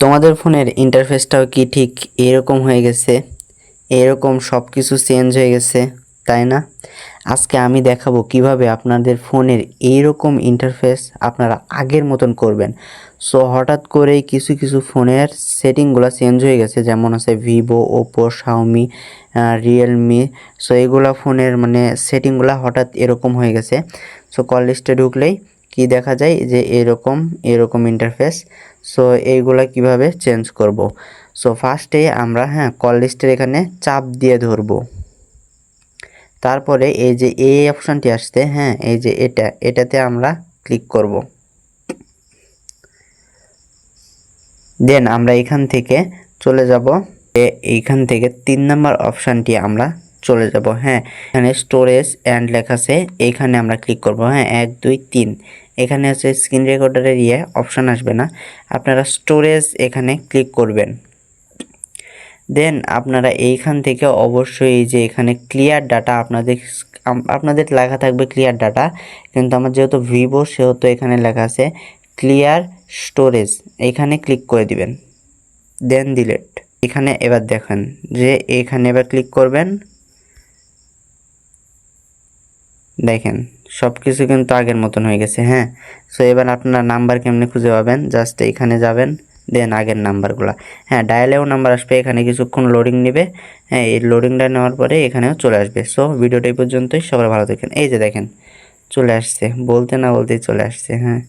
তোমাদের ফোনের ইন্টারফেসটাও কি ঠিক এরকম হয়ে গেছে? এরকম সব কিছু চেঞ্জ হয়ে গেছে, তাই না? আজকে আমি দেখাবো কীভাবে আপনাদের ফোনের এইরকম ইন্টারফেস আপনারা আগের মতন করবেন। সো হঠাৎ করেই কিছু কিছু ফোনের সেটিংগুলো চেঞ্জ হয়ে গেছে, যেমন আছে Vivo Oppo Xiaomi Realme so এইগুলা ফোনের মানে সেটিংগুলো হঠাৎ এরকম হয়ে গেছে। সো কল লিস্টে ঢুকলেই কি দেখা যায়? যে এরকম এরকম ইন্টারফেস সো এইগুলা কীভাবে চেঞ্জ করব? সো ফার্স্টে আমরা হ্যাঁ কল লিস্টের এখানে চাপ দিয়ে ধরবো। তারপরে এই যে এই অপশানটি আসছে হ্যাঁ এই যে এটা, এটাতে আমরা ক্লিক করব। দেন আমরা এখান থেকে চলে যাব। এ- এইখান থেকে তিন নম্বর অপশানটি আমরা চলে যাব হ্যাঁ। এখানে স্টোরেজ অ্যান্ড লেখা আছে, এইখানে আমরা ক্লিক করব হ্যাঁ এক, দুই, তিন। এখানে আছে স্ক্রিন রেকর্ডারের ইয়ে অপশান আসবে না। আপনারা স্টোরেজ এখানে ক্লিক করবেন। দেন আপনারা এইখান থেকে অবশ্যই যে এখানে ক্লিয়ার ডাটা আপনাদের আপনাদের লেখা থাকবে ক্লিয়ার ডাটা কিন্তু আমার যেহেতু ভিভো সেহেতু এখানে লেখা আছে ক্লিয়ার স্টোরেজ এখানে ক্লিক করে দিবেন। দেন ডিলেট এখানে এবার দেখেন যে এখানে এবার ক্লিক করবেন। দেখেন। সব কিছু কিন্তু আগের মতন হয়ে গেছে হ্যাঁ? সো এবার আপনার নাম্বার কেমনে খুঁজে পাবেন? জাস্ট এখানে যাবেন দেন আগের নাম্বারগুলো হ্যাঁ ডায়ালেও নাম্বার আসবে, এখানে কিছুক্ষণ লোডিং নেবে। হ্যাঁ এই লোডিংটা নেওয়ার পরে এখানেও চলে আসবে। সো ভিডিওটা পর্যন্তই, সবাই ভালো থাকেন। এই যে দেখেন, চলে আসছে, বলতে না বলতেই চলে আসছে হ্যাঁ।